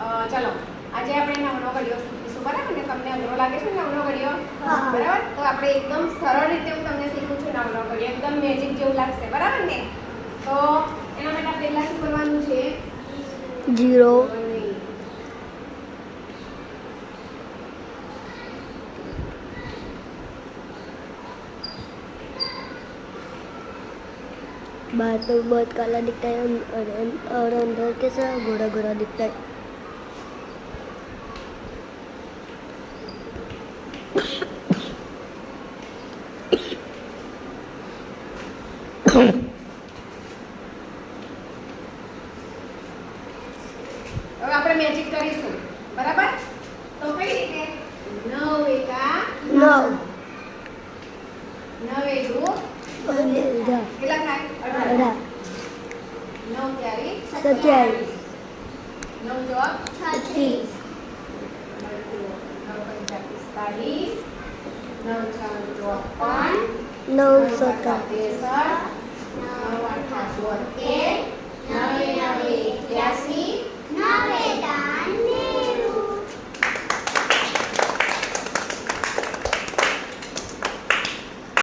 અ, ચલો આજે આપણે નવનો ઘડિયો શીખીશું બરાબર ને તમને અઘરો લાગે છે ને નવનો ઘડિયો હા. બરાબર તો આપણે એકદમ સરળ રીતે હું તમને શીખું છું નવનો ઘડિયો એકદમ મેજિક જેવું લાગશે બરાબર ને તો એના માટે આપણે પહેલા શું કરવાનું છે જીરો નહીં. बाहर तो बहुत काला दिखता है और, और, और अंदर कैसा गोरा गोरा दिखता है હવે આપણે નવ એકા નવ. નવ. નવ ક્યારે? સત્યાવીસ. નવ જવાબ? છત્રીસ. સત્તાવીસ નવસાનું ચોપન નવસો ત્રેસઠ નવ અઠાસો